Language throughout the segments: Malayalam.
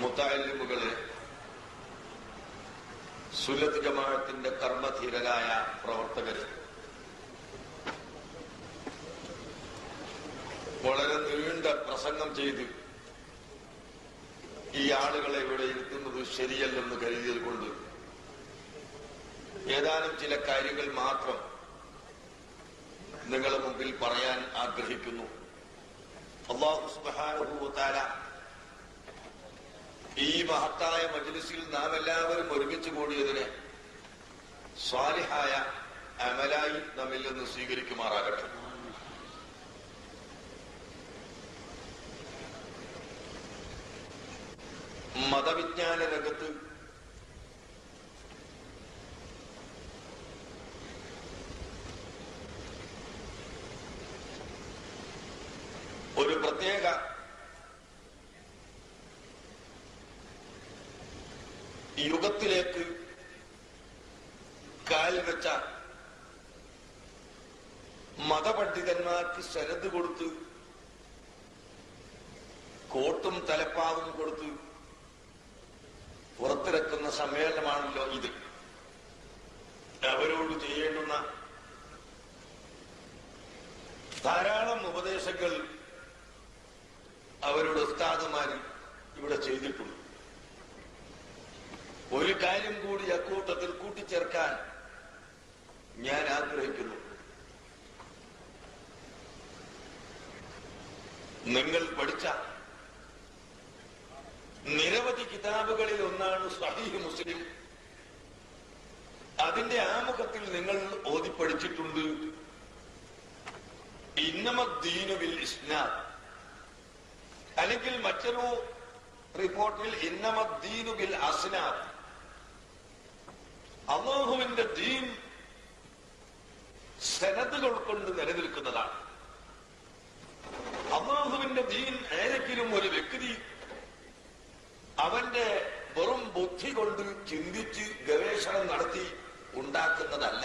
മുത്താലിമുകളെ സുലത് ജമാഅത്തിന്റെ കർമ്മധീരരായ പ്രവർത്തകർ വളരെ നീണ്ട പ്രസംഗം ചെയ്ത് ഈ ആളുകളെ ഇവിടെ ഇരുത്തുന്നത് ശരിയല്ലെന്ന് കരുതിയത് കൊണ്ട് ഏതാനും ചില കാര്യങ്ങൾ മാത്രം നിങ്ങളുടെ മുമ്പിൽ പറയാൻ ആഗ്രഹിക്കുന്നു. അള്ളാഹു സുബ്ഹാനഹു വതആല ഈ മഹത്തായ മജ്ലിസിൽ നാം എല്ലാവരും ഒരുമിച്ച് കൂടിയതിന് സ്വാലിഹായ അമലായി നമ്മിൽ നിന്ന് സ്വീകരിക്കുമാറാകട്ടെ. മതവിജ്ഞാന രംഗത്ത് ഒരു പ്രത്യേക യുഗത്തിലേക്ക് കാൽ വെച്ച മതപണ്ഡിതന്മാർക്ക് ശരത് കൊടുത്ത് കോട്ടും തലപ്പാവും കൊടുത്ത് പുറത്തിറക്കുന്ന സമ്മേളനമാണല്ലോ ഇത്. അവരോട് ചെയ്യേണ്ടുന്ന ധാരാളം ഉപദേശങ്ങൾ അവരുടെ ഉസ്താദുമാർ ഇവിടെ ചെയ്തിട്ടുണ്ട്. ഒരു കാര്യം കൂടി അക്കൂട്ടത്തിൽ കൂട്ടിച്ചേർക്കാൻ ഞാൻ ആഗ്രഹിക്കുന്നു. നിങ്ങൾ പഠിച്ച നിരവധി കിതാബുകളിൽ ഒന്നാണ് സഹീഹ് മുസ്ലിം. അതിന്റെ ആമുഖത്തിൽ നിങ്ങൾ ഓതിപ്പഠിച്ചിട്ടുണ്ട്. ഇന്നമദ്ദീനുവിൽ ഇസ്ലാം അല്ലെങ്കിൽ മറ്റൊരു റിപ്പോർട്ടിൽ ഇന്നമദ്ദീനുവിൽ അസ്നാദ്. അള്ളാഹുവിന്റെ ദീൻ സനതുകൾ കൊണ്ട് നിലനിൽക്കുന്നതാണ്. അള്ളാഹുവിന്റെ ദീൻ ഏതെങ്കിലും ഒരു വ്യക്തി അവന്റെ വെറും ബുദ്ധി കൊണ്ട് ചിന്തിച്ച് ഗവേഷണം നടത്തി ഉണ്ടാക്കുന്നതല്ല.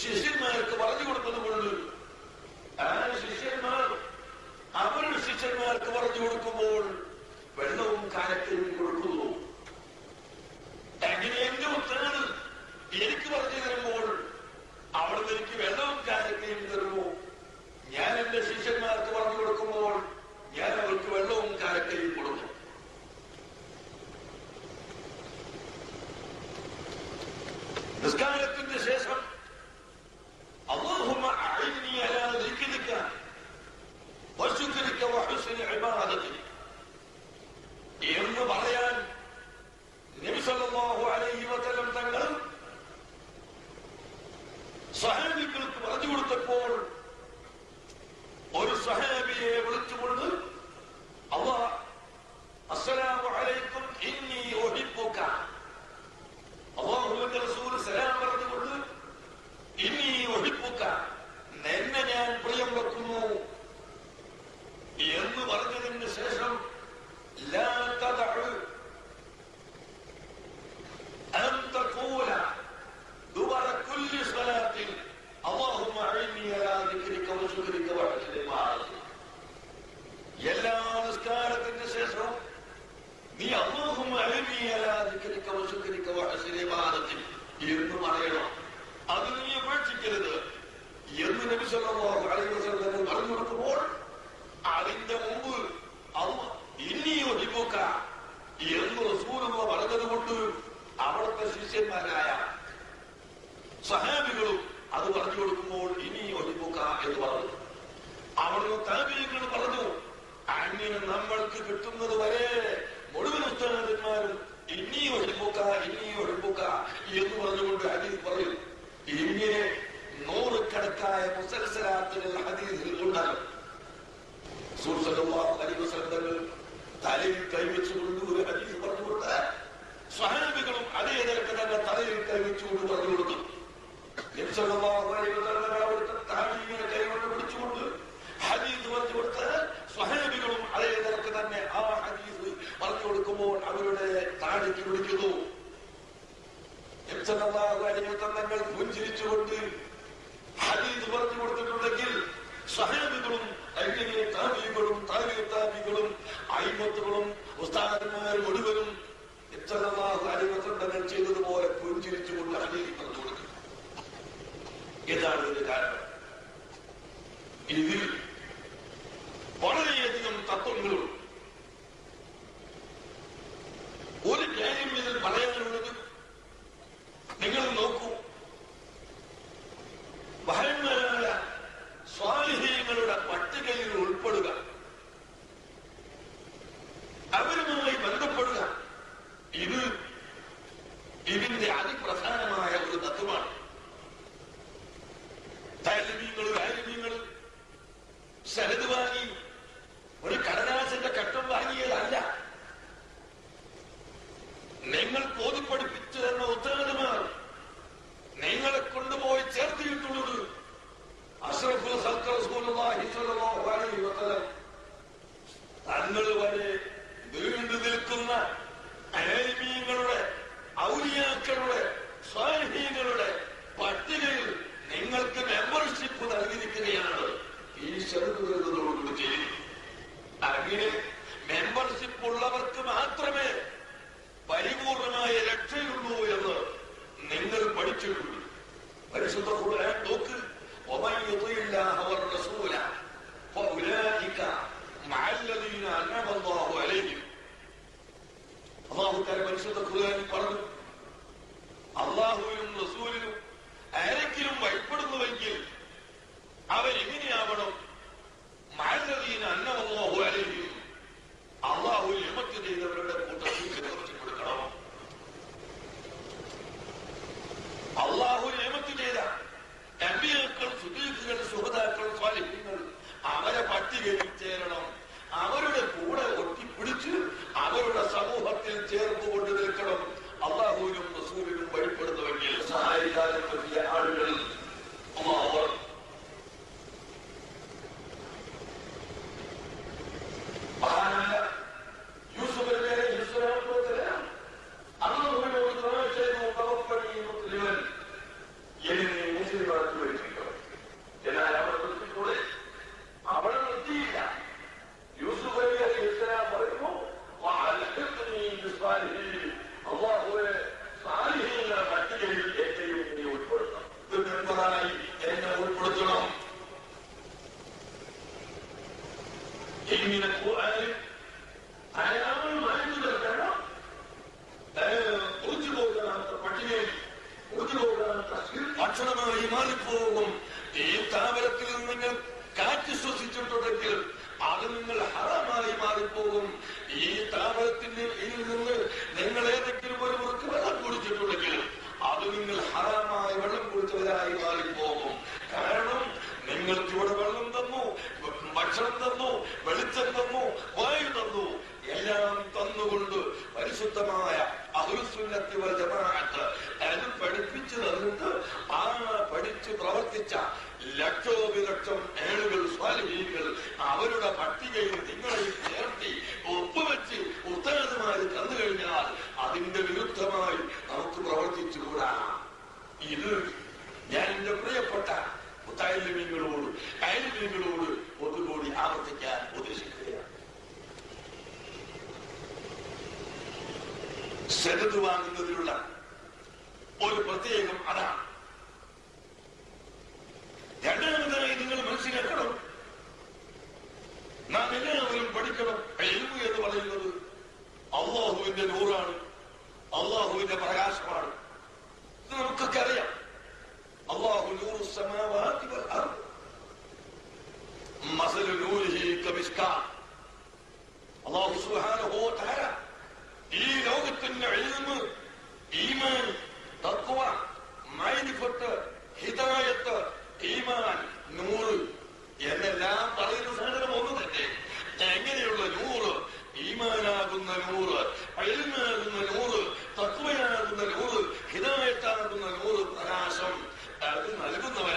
She's ധീരന്മാരായ സഹാബികളും അത് പറഞ്ഞു കൊടുക്കുമ്പോൾ ഇനി ഒതുക്കുക എന്ന് പറഞ്ഞു. അവിടുന്ന് താപീകൾ പറഞ്ഞു അങ്ങനെ നമ്മൾക്ക് കിട്ടുന്നത് വരെ മുഴുവൻ ഉസ്താദന്മാരും ഇനി ഒഴിപ്പുക്ക ഇനി ഒഴിപ്പുക്ക എന്ന് പറഞ്ഞുകൊണ്ട് ഹദീസ് പറയും. ഇങ്ങനെ നൂറുകണക്കായ മുസൽസലാത്തുകൾ ഹദീസിൽ ഉണ്ടാകും. തലയിൽ കൈവച്ചുകൊണ്ട് கீழே നിങ്ങൾ കാറ്റ് ശ്വസിച്ചിട്ടുണ്ടെങ്കിൽ അത് നിങ്ങൾ ഹറമായി മാറിപ്പോകും. ഈ സ്ഥാപനത്തിന്റെ ഇതിൽ നിന്ന് നിങ്ങൾ ഏതെങ്കിലും ഒരു മുറുക്ക് വെള്ളം കുടിച്ചിട്ടുണ്ടെങ്കിൽ അത് നിങ്ങൾ ഹറാമായ വെള്ളം കുടിച്ചവരായി മാറിപ്പോകും. കാരണം നിങ്ങൾക്ക് ഇവിടെ വെള്ളം തന്നു ഭക്ഷണം തന്നു വെളിച്ചം തന്നു വായു തന്നു. എല്ലാം തന്നുകൊണ്ട് പരിശുദ്ധമായ അഹുസുന്നത്തി ജമാഅത്ത് അത് പഠിപ്പിച്ചു സെനത് വാങ്ങുന്നതിലുള്ള ഒരു പ്രത്യേകം അതാണ്. രണ്ടാമതായി നിങ്ങൾ മനസ്സിലാക്കണം. നാം എല്ലാവരും പഠിക്കണം. എൽമു എന്ന് പറയുന്നത് അള്ളാഹുവിന്റെ നൂറാണ്. അള്ളാഹുവിന്റെ പ്രകാശമാണ്. ഇത് നമുക്കൊക്കെ അറിയാം. അള്ളാഹു നൂറു സമാവാതി അള്ളാഹു തആല ഈ റസൂലിന്റെ എഴുതുമ്പ് ഈമാൻ തത്വ മൈനിഫത്ത് ഹിതായത്ത് ഈമാൻ നൂറ്. എന്നെല്ലാം പറയുന്ന സാധനം ഒന്ന് തന്നെ. എങ്ങനെയുള്ള നൂറ്? ഈമാനാകുന്ന നൂറ് അഴിമാകുന്ന നൂറ് തത്വയാകുന്ന നൂറ് ഹിതായത്താകുന്ന നൂറ് പ്രകാശം അത് നൽകുന്നവൻ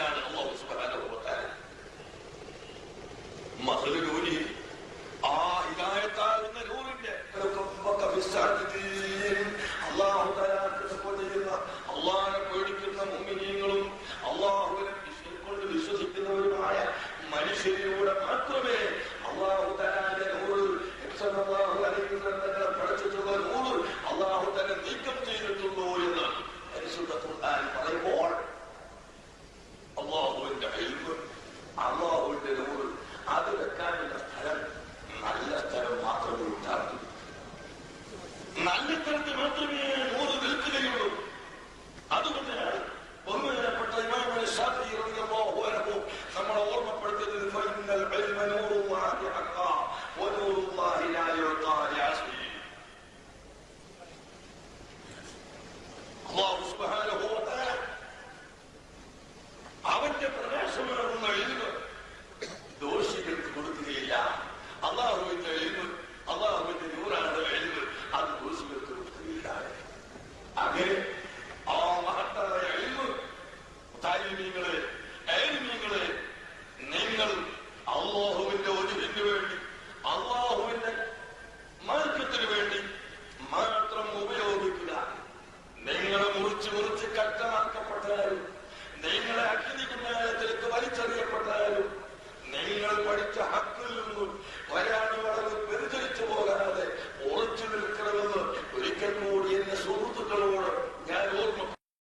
നിങ്ങൾ അള്ളാഹുവിന്റെ ഒഴിവിന് വേണ്ടി അള്ളാഹുവിന്റെ